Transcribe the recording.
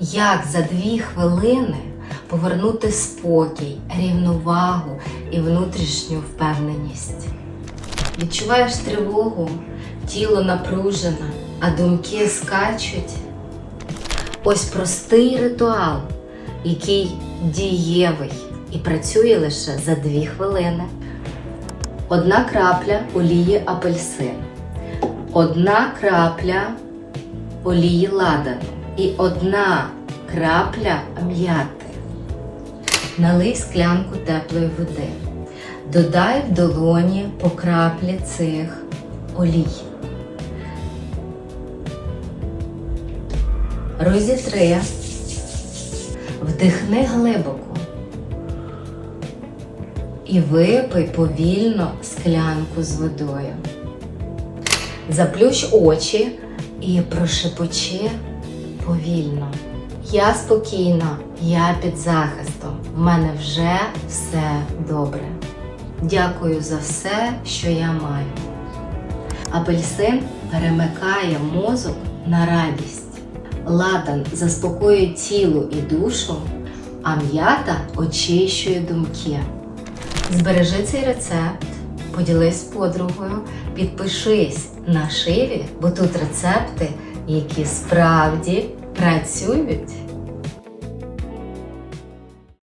Як за дві хвилини повернути спокій, рівновагу і внутрішню впевненість? Відчуваєш тривогу, тіло напружене, а думки скачуть. Ось простий ритуал, який дієвий і працює лише за дві хвилини. Одна крапля олії апельсин, одна крапля олії ладану і одна крапля м'яти. Налий склянку теплої води. Додай в долоні по краплі цих олій. Розітри, вдихни глибоко і випий повільно склянку з водою. Заплющ очі і прошепочи повільно. Я спокійна, я під захистом. В мене вже все добре. Дякую за все, що я маю. Апельсин перемикає мозок на радість. Ладан заспокоює тіло і душу, а м'ята очищує думки. Збережи цей рецепт, поділись з подругою, підпишись на шиві, бо тут рецепти, які справді працюють.